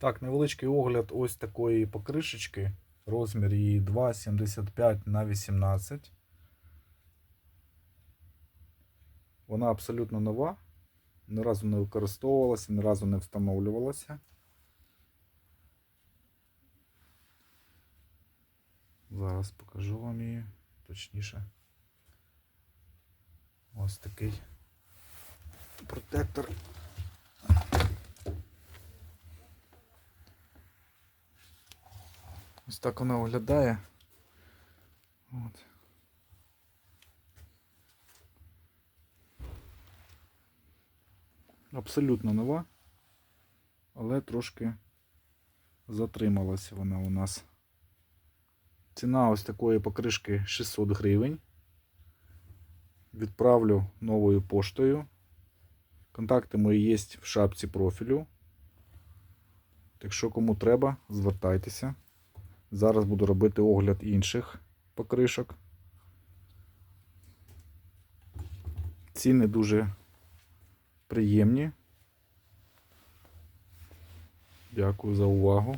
Так, невеличкий огляд ось такої покришечки. Розмір її 2,75 на 18. Вона абсолютно нова. Ні разу не використовувалася, ні разу не встановлювалася. Зараз покажу вам її точніше. Ось такий протектор. Ось так вона виглядає. От. Абсолютно нова, але трошки затрималася вона у нас. Ціна ось такої покришки 600 гривень. Відправлю новою поштою. Контакти мої є в шапці профілю. Так що кому треба, звертайтеся. Зараз буду робити огляд інших покришок. Ціни дуже приємні. Дякую за увагу.